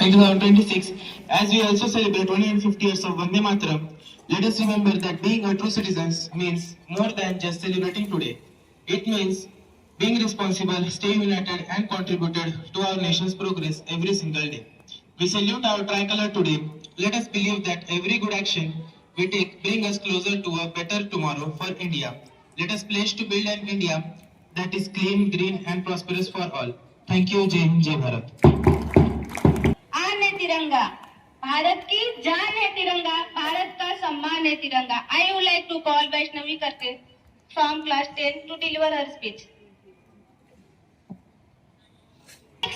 In 2026, as we also celebrate 150 years of Vande Mataram, let us remember that being a true citizen means more than just celebrating today. It means being responsible, staying united, and contributed to our nation's progress every single day. We salute our tricolor today. Let us believe that every good action we take brings us closer to a better tomorrow for India. Let us pledge to build an India that is clean, green, and prosperous for all. Thank you, Jai Jai Bharat. तिरंगा. भारत की जान है तिरंगा भारत का सम्मान है तिरंगा. I would like to call Vaishnavi करके from class ten to deliver her speech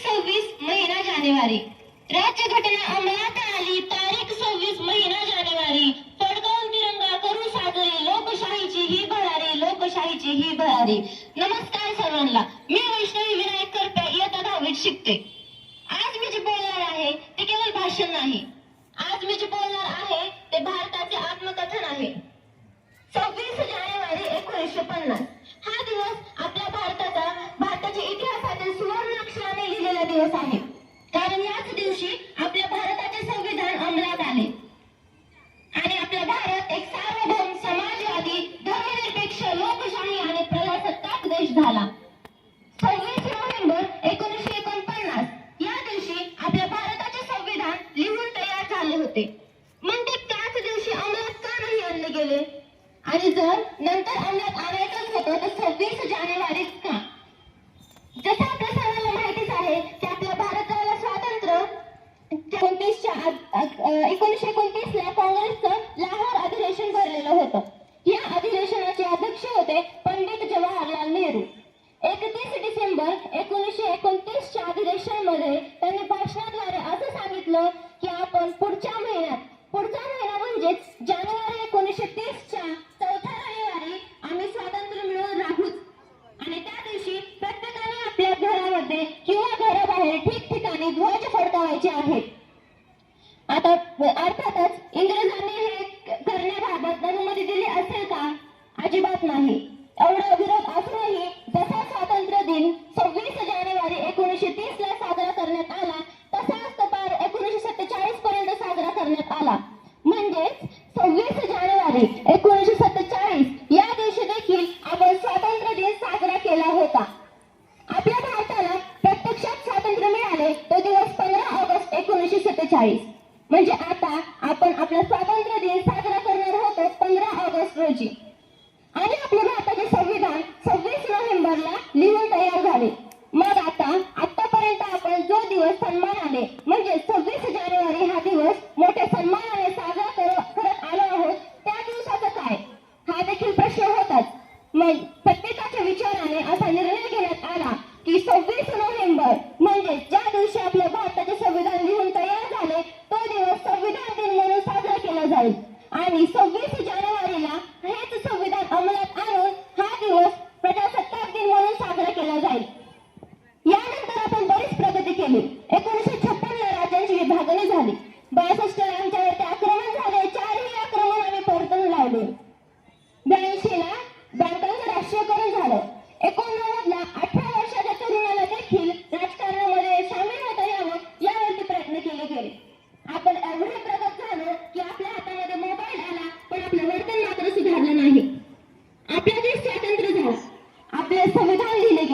सव्वीस महिना जानेवारी. राज्यघटना अंमलात आली तारीख सव्वीस महिना जानेवारी. फडकावून तिरंगा करू साजरी. लोकशाहीची ही भरारी लोकशाहीची ही भरारी. नमस्कार सर्वांना. मी वैष्णवी विनायक करपे इयत्ता दहावीत शिकते आज मी जे बोलणार आहे ते केवळ भाषण नाही आज मी जे बोलणार आहे ते भारताचे आत्मकथन आहे. सव्वीस जानेवारी एकोणीसशे पन्नास. नंतर अंमलात आणायचंच होतं तर सव्वीस जानेवारीच का? जसं आपल्या सर्वांना माहितीच आहे की आपल्या भारताला स्वातंत्र्य एकोणतीसच्या एकोणीसशे एकोणतीस ला काँग्रेसचं लाहोर अधिवेशन भरलेलं होतं. या अधिवेशनाचे अध्यक्ष होते पंडित जवाहरलाल नेहरू. एकतीस डिसेंबर एकोणीसशे एकोणतीसच्या अधिवेशनामध्ये त्यांनी भाषणाद्वारे असं सांगितलं आता अर्थातच इंग्रजांनी हे करण्याबाबत अनुमती दिली असेल का? अजिबात नाही. एवढा विरोध असूनही जसा स्वातंत्र्य दिन सव्वीस जानेवारी एकोणीसशे तीस ला साजरा करण्यात आला तसाच तपार पार एकोणीसशे सत्तेचाळीस पर्यंत साजरा करण्यात आला. म्हणजेच सव्वीस जानेवारी एकोणीसशे सत्तेचाळीस या दिवशी देखील आपण स्वातंत्र्य दिन साजरा केला होता आपल्या भारताला प्रत्यक्षात स्वातंत्र्य मिळाले तो दिवस पंधरा ऑगस्ट एकोणीसशे सत्तेचाळीस म्हणजे आता आपण आपला स्वातंत्र्य दिन साजरा करणार होतो पंधरा ऑगस्ट रोजी आणि आपल्या भारताचे संविधान सव्वीस लिहून तयार झाले.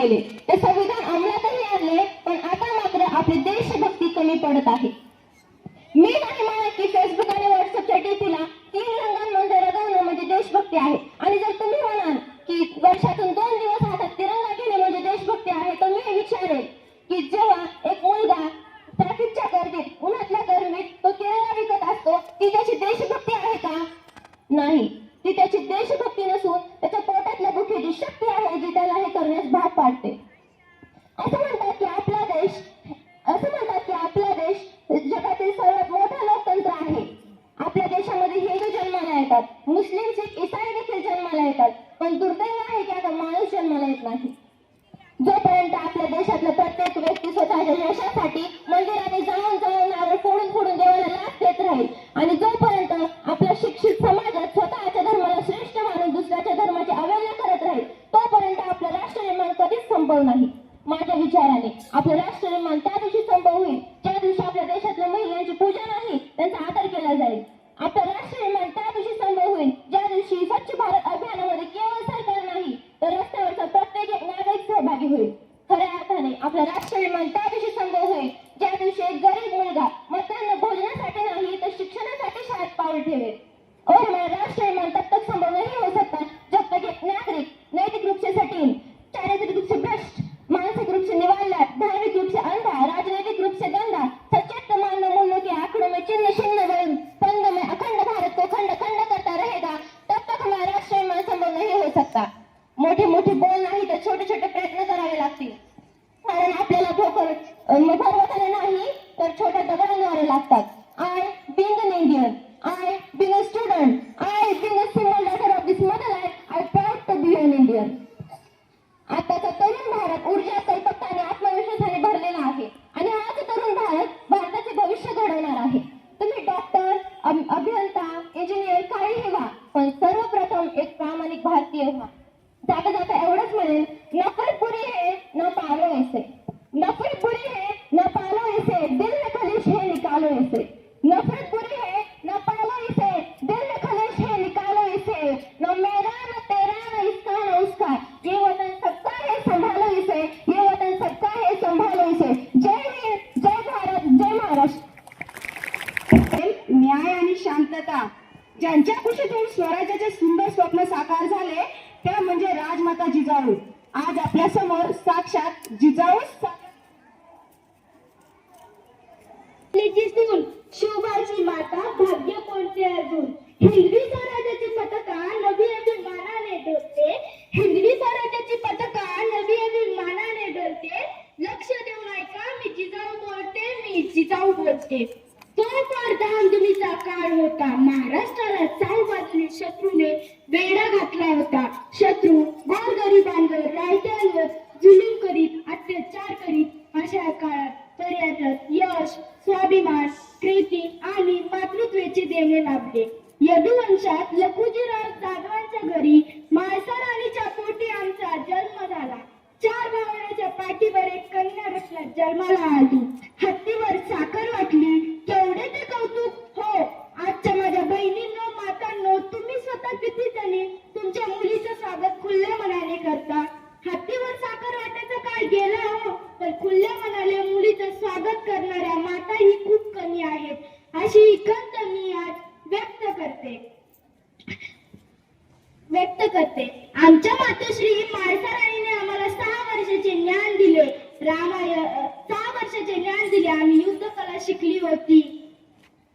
ಮೇಲೆ येतात. मुस्लिम शीख देखील जन्माला येतात. पण दुर्दैव आहे की आता माणूस जन्माला येत नाही. जोपर्यंत आपल्या देशातल्या प्रत्येक व्यक्ती स्वतःच्या यशासाठी मंदिराने जाऊन जाऊन नारळ फोडून फोडून देवाला लाभ देत राहील. आणि जोपर्यंत आपल्या शिक्षित समाजात स्वतःच्या धर्माला श्रेष्ठ मानून दुसऱ्याच्या धर्माची अवहेलना करत राहील तोपर्यंत आपलं राष्ट्र निर्माण कधीच संपव नाही. माझ्या विचाराने आपलं राष्ट्र निर्माण त्या दिवशी संभव होईल नागरिक होईल खऱ्या अर्थाने आपला राष्ट्रीय विमान त्या दिवशी संभव होईल. ज्या दिवशी एक गरीब मुलगा मतांना भोजनासाठी नाही तर शिक्षणासाठी शाळेत पाऊल ठेवेल. हो, और हमारा जाता एवढंच म्हणेन नफरत बुरी है ना पालो ऐसे नफरत पुरी है ना पालो ऐसे दिल में खलिश है निकालो ऐसे नफरत पुरी है ना पालो इसे दिल में खलिश है निकालो इसे न मेरा न तेरा न इसका न उसका. ये वतन सबका है संभालो इसे. ये वतन सबका है संभालो इसे. जय हिंद जय भारत जय महाराष्ट्र. न्याय आणि शांतता. ज्यांच्या कुशीतून स्वराज्याचे सुंदर स्वप्न साकार झाले म्हणजे राजमाता जिजाऊ. आज आपल्यासमोर साक्षात जिजाऊ शोभाची माता भाग्य कोणते अजून? हिंदवी स्वराज्याची पताका नवी अभिमानाने डोलते हिंदवी स्वराज्याची पताका नवी अभिमानाने डोलते लक्ष देऊन ऐका मी जिजाऊ बोलते मी जिजाऊ बोलते. तो फार धामधुमीचा काळ होता. महाराष्ट्राला चार बाजूने शत्रूने वेढा घातला होता. पाठीवर एक कन्या रत्न जन्माला आली. हत्तीवर साखर वाटली. केवढे ते कौतुक? हो आजच्या माझ्या बहिणींनो मातांनो तुम्ही स्वतः किती जणी तुमच्या मुलीचं स्वागत खुल्ल्या मनाने करता. हत्तीवर साखर वाटायचं काय गेला? हो पण खुल्ल्या मनाने मुलीचं स्वागत करणाऱ्या माता ही खूप कमी आहेत. अशी ही खंत मी आज व्यक्त करते व्यक्त करते आमच्या मातोश्री माळसा राणीने आम्हाला सहा वर्षाचे ज्ञान दिले रामायण अ, सहा वर्षाचे ज्ञान दिले आम्ही युद्ध कला शिकली होती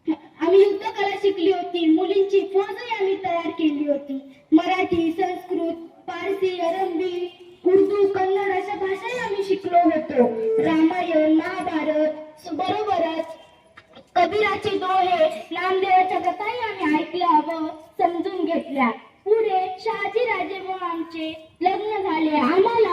आम्ही युद्ध कला शिकली होती मुलींची फौजही आम्ही तयार केली होती. मराठी संस्कृत पारसी अरबी उर्दू कन्नड अशा भाषाही आम्ही शिकलो होतो. रामायण महाभारत बरोबरच कबीराचे दोहे नामदेवाच्या कथाही आम्ही ऐकल्या व समजून घेतल्या. पुढे शहाजी राजे व आमचे लग्न झाले. आम्हाला